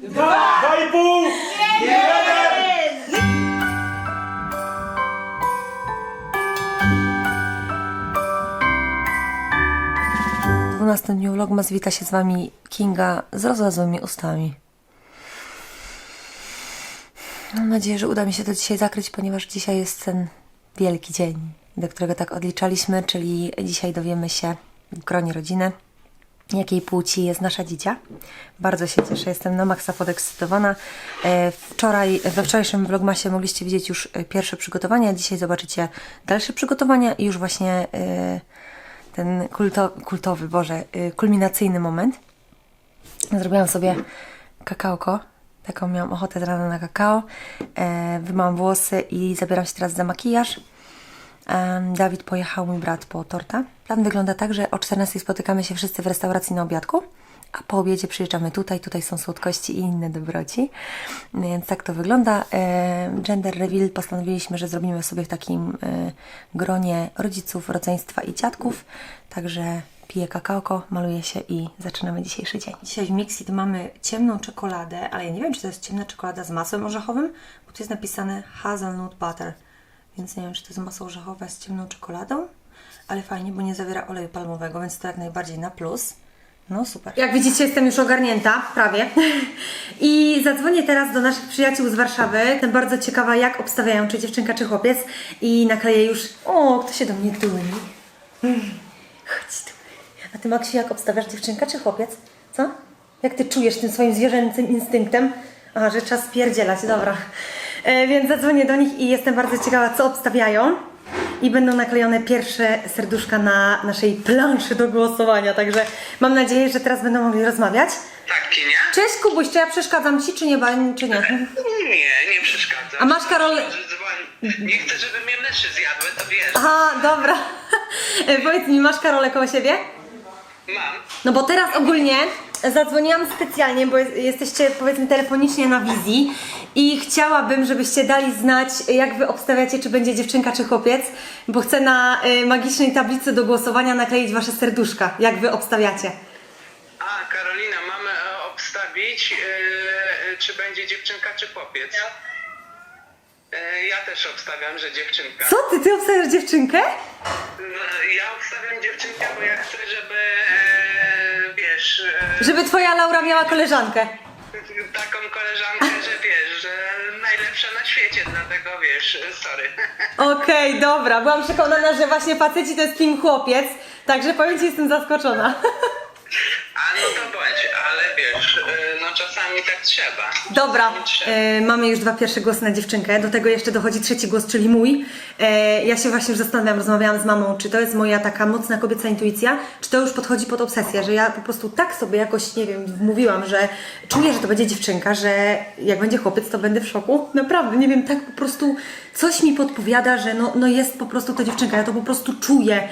Dwa! Dwa i pół! Jeden! 12 dniu Vlogmas wita się z Wami Kinga z rozlazłymi ustami. Mam nadzieję, że uda mi się to dzisiaj zakryć, ponieważ dzisiaj jest ten wielki dzień, do którego tak odliczaliśmy, czyli dzisiaj dowiemy się w gronie rodziny, jakiej płci jest nasza dzidzia. Bardzo się cieszę, jestem na maksa podekscytowana. E, Wczoraj, we wczorajszym vlogmasie mogliście widzieć już e, pierwsze przygotowania, dzisiaj zobaczycie dalsze przygotowania i już właśnie e, ten kulto, kultowy, Boże, kulminacyjny moment. Zrobiłam sobie kakaoko. Taką miałam ochotę z rana na kakao. Wymałam włosy i zabieram się teraz za makijaż. Dawid pojechał, mój brat, po torta. Plan wygląda tak, że o 14 spotykamy się wszyscy w restauracji na obiadku, a po obiedzie przyjeżdżamy tutaj. Tutaj są słodkości i inne dobroci. Więc tak to wygląda. Gender reveal postanowiliśmy, że zrobimy sobie w takim e, gronie rodziców, rodzeństwa i dziadków. Także piję kakaoko, maluję się i zaczynamy dzisiejszy dzień. Dzisiaj w Mixit mamy ciemną czekoladę, ale ja nie wiem, czy to jest ciemna czekolada z masłem orzechowym, bo tu jest napisane hazelnut butter. Więc nie wiem, czy to jest masło orzechowe z ciemną czekoladą, ale fajnie, bo nie zawiera oleju palmowego, więc to jak najbardziej na plus. No super. Jak widzicie, jestem już ogarnięta, prawie. I zadzwonię teraz do naszych przyjaciół z Warszawy. Jestem bardzo ciekawa, jak obstawiają, czy dziewczynka, czy chłopiec. I nakleję już... O, kto się do mnie tuli? Chodź tu. A ty, Maksiu, jak obstawiasz, dziewczynka, czy chłopiec? Co? Jak ty czujesz tym swoim zwierzęcym instynktem? Aha, że czas pierdzielać, dobra. E, więc zadzwonię do nich i jestem bardzo ciekawa, co obstawiają. I będą naklejone pierwsze serduszka na naszej planszy do głosowania. Także mam nadzieję, że teraz będą mogli rozmawiać. Tak, Kinia? Cześć Kubuś, czy ja przeszkadzam Ci, czy nie, ba- czy nie? Nie, nie przeszkadza. A masz, Karol- dzwoń- Nie chcę, żeby mnie myszy zjadły, to wiesz. Aha, dobra. E, Powiedz mi, masz Karolę koło siebie? Mam. No bo teraz ogólnie zadzwoniłam specjalnie, bo jest- jesteście powiedzmy telefonicznie na wizji i chciałabym, żebyście dali znać, jak wy obstawiacie, czy będzie dziewczynka, czy chłopiec, bo chcę na y, magicznej tablicy do głosowania nakleić wasze serduszka, jak wy obstawiacie. A, Karolina, mamy e, obstawić, e, e, czy będzie dziewczynka, czy chłopiec. E, ja też obstawiam, że dziewczynka. Co ty, ty obstawiasz dziewczynkę? E, Ja obstawiam dziewczynkę, bo ja chcę, żeby, e, wiesz, e, Żeby twoja Laura miała koleżankę. taką koleżankę, że wiesz, że najlepsza na świecie, dlatego wiesz, sorry. Okej, dobra, byłam przekonana, że właśnie faceci to jest kim chłopiec, także powiem ci, jestem zaskoczona. Czasami tak trzeba. Dobra, Czasami trzeba. e, mamy już dwa pierwsze głosy na dziewczynkę, do tego jeszcze dochodzi trzeci głos, czyli mój. E, ja się właśnie już zastanawiam, rozmawiałam z mamą, czy to jest moja taka mocna kobieca intuicja, czy to już podchodzi pod obsesję, że ja po prostu tak sobie jakoś, nie wiem, mówiłam, że czuję, że to będzie dziewczynka, że jak będzie chłopiec, to będę w szoku. Naprawdę, nie wiem, tak po prostu coś mi podpowiada, że no, no jest po prostu to dziewczynka, ja to po prostu czuję.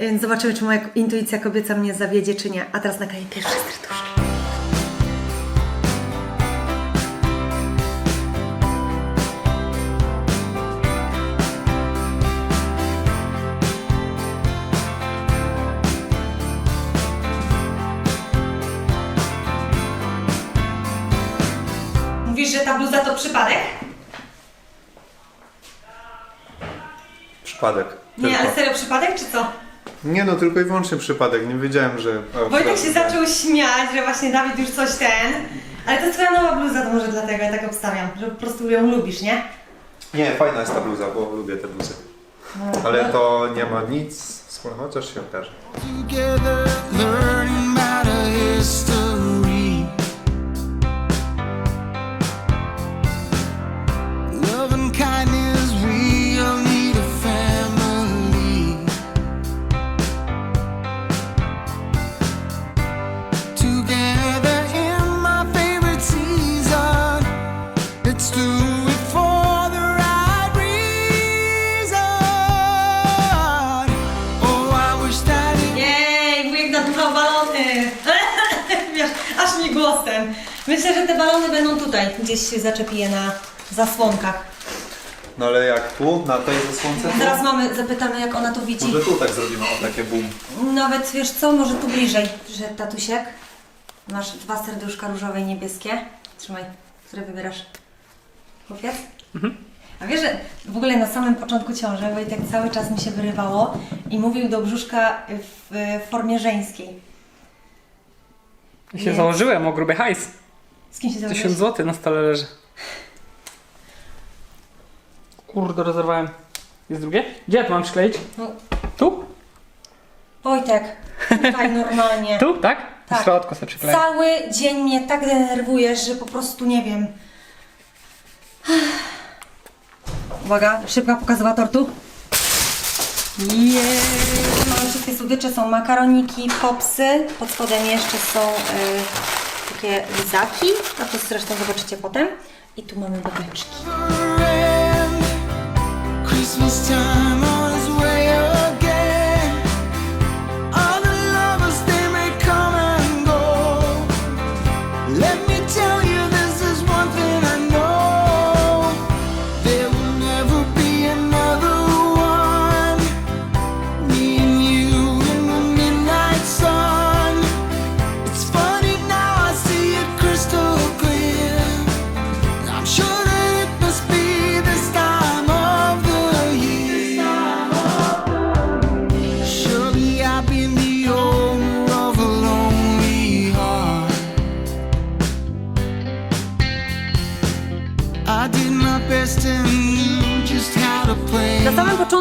Więc zobaczymy, czy moja intuicja kobieca mnie zawiedzie, czy nie. A teraz nakleję pierwsze serduszko. Bluza to przypadek? Przypadek. Nie, tylko. ale serio przypadek, czy co? Nie no, tylko i wyłącznie przypadek. Nie wiedziałem, że... o, Wojtek się zaczął śmiać, że właśnie Dawid już coś ten. Ale to jest twoja nowa bluza, to może dlatego ja tak obstawiam, że po prostu ją lubisz, nie? Nie, fajna jest ta bluza, bo lubię te bluzy. Ale to nie ma nic wspólnego, chociaż się okaże. together, learning głosem. Myślę, że te balony będą tutaj, gdzieś się zaczepi je na zasłonkach. No ale jak tu, na tej zasłonce? tu? Teraz mamy, zapytamy jak ona to widzi. Może tu tak zrobimy, o takie boom. Nawet wiesz co, może tu bliżej, że tatusiek. Masz dwa serduszka różowe i niebieskie. Trzymaj. Które wybierasz? Chłopiec? A wiesz, że w ogóle na samym początku ciąży Wojtek cały czas mi się wyrywało i mówił do brzuszka w w formie żeńskiej. Ja się założyłem o gruby hajs. Z kim się 1000 założyłeś? zł na stole leży. Kurde, rozerwałem. Jest drugie? Gdzie ja to mam przykleić? No, Tu? Wojtek, tutaj normalnie. Tu, tak? Tak. W środku sobie przykleję. Cały dzień mnie tak denerwujesz, że po prostu nie wiem. Uwaga, szybka pokazowa tortu. Jeee. Wszystkie słodycze, są makaroniki, popsy. Pod spodem jeszcze są y, takie lizaki. A to zresztą zobaczycie potem. I tu mamy babeczki. Christmas time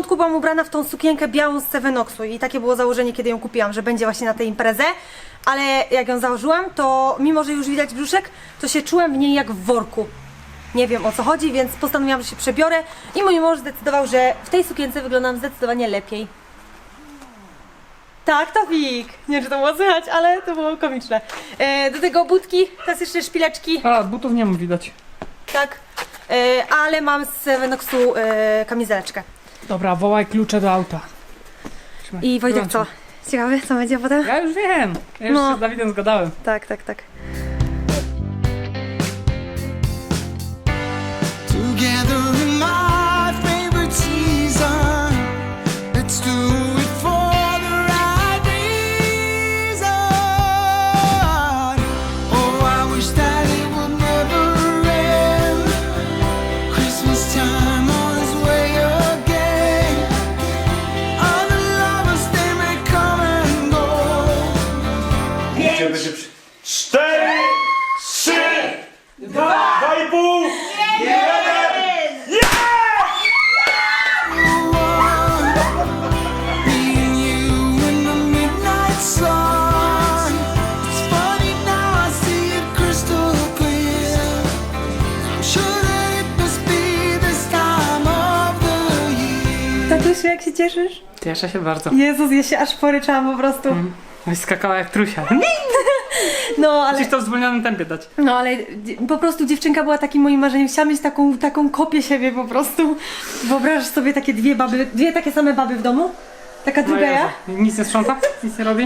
początku byłam ubrana w tą sukienkę białą z Sevenoxu i takie było założenie, kiedy ją kupiłam, że będzie właśnie na tę imprezę. Ale jak ją założyłam, to mimo, że już widać brzuszek, to się czułam w niej jak w worku. Nie wiem o co chodzi, więc postanowiłam, że się przebiorę i mój mąż zdecydował, że w tej sukience wyglądam zdecydowanie lepiej. Tak, to fik. Nie wiem, czy to było słychać, ale to było komiczne. E, do tego butki, teraz jeszcze szpileczki, A, butów nie mam widać. tak. E, ale mam z Sevenoxu e, kamizeleczkę. Dobra, wołaj klucze do auta. Trzymaj, I Wojtek co? Ciekawy, co będzie potem? Ja już wiem. Ja już No. się z Dawidem zgadałem. Tak, tak, tak. Together Tatusiu, jak się cieszysz? Cieszę się bardzo. Jezus, ja się aż poryczałam po prostu. Oj, skakała jak trusia. No, ale, Musisz to w zwolnionym tempie dać. no, ale po prostu dziewczynka była takim moim marzeniem. Chciałam mieć taką, taką kopię siebie po prostu. Wyobrażasz sobie takie dwie baby, dwie takie same baby w domu? Taka No druga ja? Jezu. Nic nie sprząta? Nic nie robi?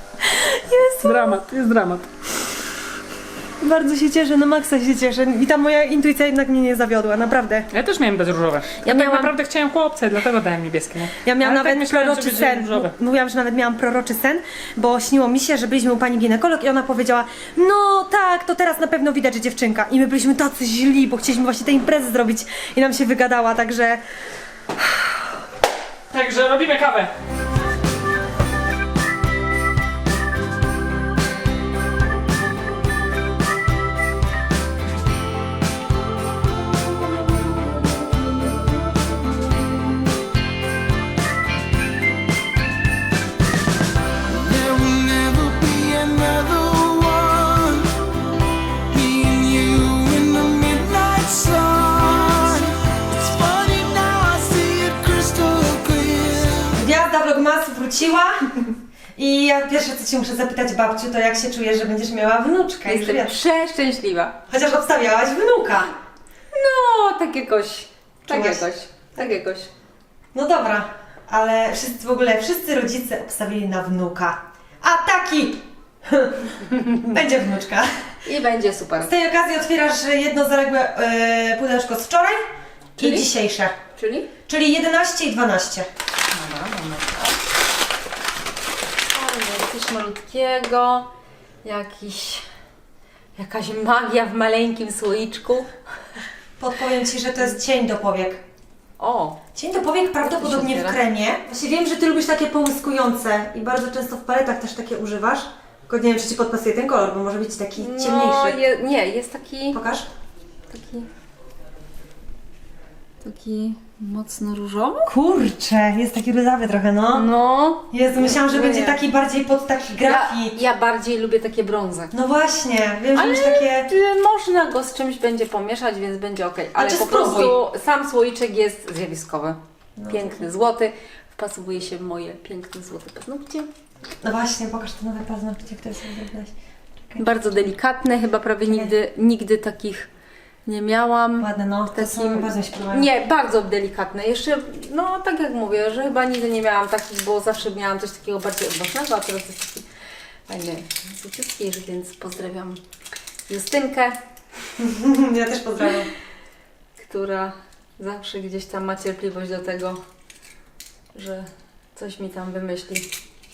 Jezu, Dramat, jest dramat. Bardzo się cieszę, na maksa się cieszę. I ta moja intuicja jednak mnie nie zawiodła, naprawdę. Ja też miałem dać różowe. Ja, tak miałam- naprawdę chciałem chłopce, dlatego dałem niebieskie. Nie? Ja miałam Ale tak nawet myślałem, że proroczy będzie sen. różowe. M- Mówiłam, że nawet miałam proroczy sen, bo śniło mi się, że byliśmy u pani ginekolog i ona powiedziała, no tak, to teraz na pewno widać, że dziewczynka. I my byliśmy tacy źli, bo chcieliśmy właśnie tę imprezę zrobić i nam się wygadała, także Także robimy kawę. Cię muszę zapytać babciu, to jak się czujesz, że będziesz miała wnuczkę? Jestem wiesz. przeszczęśliwa. Chociaż obstawiałaś wnuka. No, tak jakoś. Tak Czułaś? jakoś. Tak jakoś. No dobra, ale wszyscy w ogóle, wszyscy rodzice obstawili na wnuka. A taki! Będzie wnuczka. I będzie super. Z tej okazji otwierasz jedno zaległe e, pudełeczko z wczoraj i Czyli? dzisiejsze. Czyli? Czyli 11 i 12. O, coś malutkiego. Jakiś Jakaś magia w maleńkim słoiczku. Podpowiem Ci, że to jest cień do powiek. O, Cień do powiek prawdopodobnie w kremie. Właśnie wiem, że Ty lubisz takie połyskujące i bardzo często w paletach też takie używasz. Tylko nie wiem, czy Ci podpasuje ten kolor, bo może być taki no ciemniejszy. je, nie, jest taki, Pokaż. taki, taki mocno różowy. Kurczę, jest taki różowy trochę, no. No, Jezu, myślałam, że będzie taki bardziej pod taki grafit. ja bardziej lubię takie brązy. No właśnie, wiem, że Ale już takie... y, można go z czymś będzie pomieszać, więc będzie ok. Ale Znaczy, po spróbuj. prostu sam słoiczek jest zjawiskowy. Piękny, złoty. Wpasowuje się w moje piękne złote paznokcie. No właśnie, pokaż te nowe paznokcie, które sobie zrobiłaś. Bardzo delikatne, chyba prawie nigdy, nigdy takich nie miałam. Ładne, no. To są bardzo mi się podobają. Nie, bardzo delikatne. Jeszcze, no tak jak mówię, że chyba nigdy nie miałam takich, bo zawsze miałam coś takiego bardziej odważnego, a teraz jest taki fajny, złodziutki, więc pozdrawiam Justynkę, Ja też pozdrawiam. która zawsze gdzieś tam ma cierpliwość do tego, że coś mi tam wymyśli.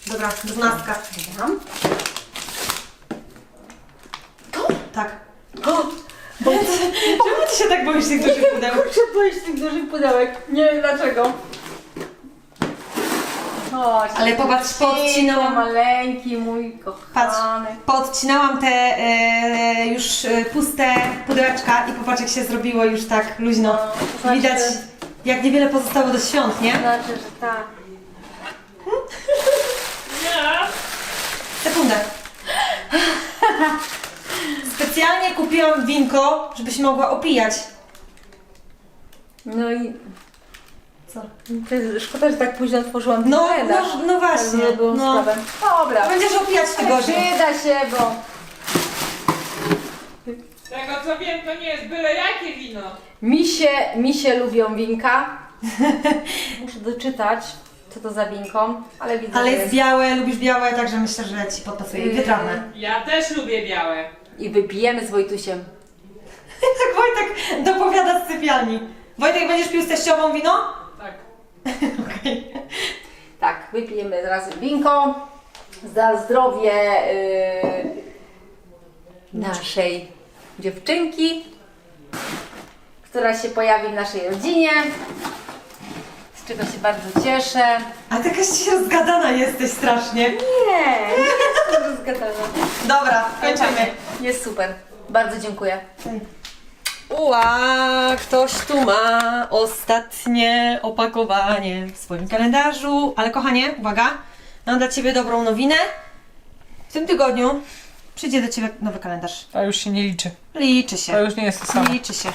Dobra, dwunastka. Dobra. Tak. Czemu Ty się tak boisz tych dużych pudeł? Kurczę, się tych dużych pudełek. Nie wiem dlaczego. Chodź, Ale popatrz, podcinałam- maleńki, mój Patrz, kochany. podcinałam te e, już e, puste pudełeczka i popatrz jak się zrobiło już tak luźno. No, to znaczy- Widać jak niewiele pozostało do świąt, nie? Znaczy, że tak. Sekundę. Specjalnie kupiłam winko, żebyś mogła opijać. No i Co? to jest, szkoda, że tak późno otworzyłam No, kalendarz. no, no właśnie. Tak, było No. sprawę. Dobra. Będziesz opijać w tygodniu. Przyda się, bo... Tego co wiem, to nie jest byle jakie wino. Misie, misie lubią winka. Muszę doczytać, co to za winko, ale widzę, Ale że jest białe, lubisz białe, także myślę, że Ci podpasuje. I wytrawne. Ja też lubię białe. I wypijemy z Wojtusiem. Tak Wojtek dopowiada z sypialni. Wojtek, będziesz pił z teściową wino? Tak. Okej. Tak, wypijemy razem winko za zdrowie yy, naszej dziewczynki, która się pojawi w naszej rodzinie, z czego się bardzo cieszę. A ty jakaś dzisiaj rozgadana jesteś strasznie. Nie, nie jestem rozgadana. Dobra, kończymy. Jest super. Bardzo dziękuję. Ua, ktoś tu ma ostatnie opakowanie w swoim kalendarzu. Ale kochanie, uwaga, mam dla Ciebie dobrą nowinę. W tym tygodniu przyjdzie do Ciebie nowy kalendarz. A już się nie liczy. Liczy To się. już nie jest to samo. Liczy się.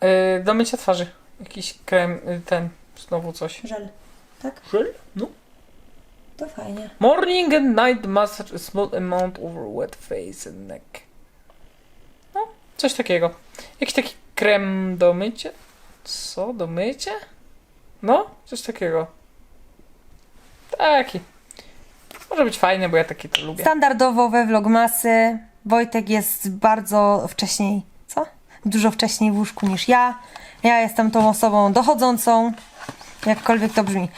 Yy, do mycia twarzy. Jakiś krem, y, ten, znowu coś. Żel. Tak? Żel? No. To fajnie. Morning and night massage a small amount over wet face and neck. No, coś takiego. Jakiś taki krem do mycia? Co? Do mycia? No, coś takiego. Taki. Może być fajny, bo ja taki to lubię. Standardowo we vlogmasy Wojtek jest bardzo wcześniej, co? Dużo wcześniej w łóżku niż ja. Ja jestem tą osobą dochodzącą, jakkolwiek to brzmi.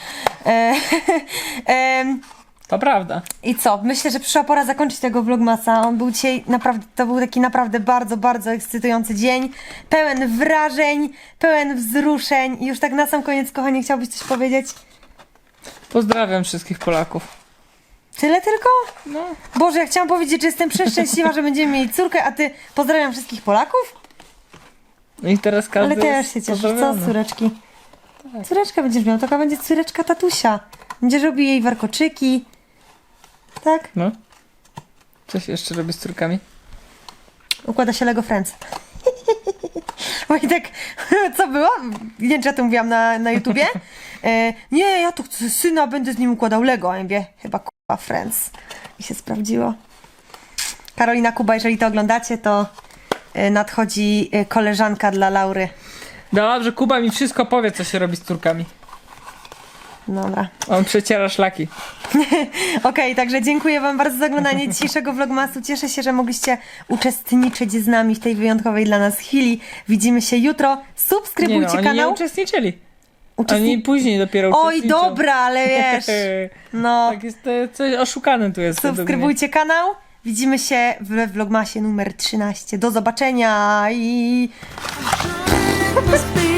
E, em, To prawda. I co? Myślę, że przyszła pora zakończyć tego vlogmasa. On był dzisiaj naprawdę, to był taki naprawdę bardzo, bardzo ekscytujący dzień. Pełen wrażeń, pełen wzruszeń. I już tak na sam koniec, kochanie, chciałbyś coś powiedzieć? Pozdrawiam wszystkich Polaków. Tyle tylko? No. Boże, ja chciałam powiedzieć, że jestem przeszczęśliwa, że będziemy mieli córkę, a ty pozdrawiam wszystkich Polaków? No i teraz każdy Ale też jest się cieszę, co pozdrowiony. córeczki? Córeczkę będziesz miał, taka będzie córeczka tatusia. Będziesz robił jej warkoczyki. Tak? No. Coś jeszcze robię z córkami? Układa się Lego Friends. Wojtek, co było? Nie wiem, czy ja to mówiłam na, na YouTubie. E, nie, ja to chcę syna, będę z nim układał Lego. A ja mówię, chyba Kuba Friends. I się sprawdziło. Karolina Kuba, jeżeli to oglądacie, to e, nadchodzi e, koleżanka dla Laury. Dobrze, Kuba mi wszystko powie, co się robi z córkami. Dobra. On przeciera szlaki. Okej, także dziękuję Wam bardzo za oglądanie dzisiejszego vlogmasu. Cieszę się, że mogliście uczestniczyć z nami w tej wyjątkowej dla nas chwili. Widzimy się jutro. Nie Subskrybujcie no, oni nie kanał. uczestniczyli. Uczestni- Oni później dopiero Oj, uczestniczą. dobra, ale wiesz. No, tak jest, to coś oszukane tu jest. według mnie. subskrybujcie kanał. Widzimy się w vlogmasie numer 13. Do zobaczenia i must be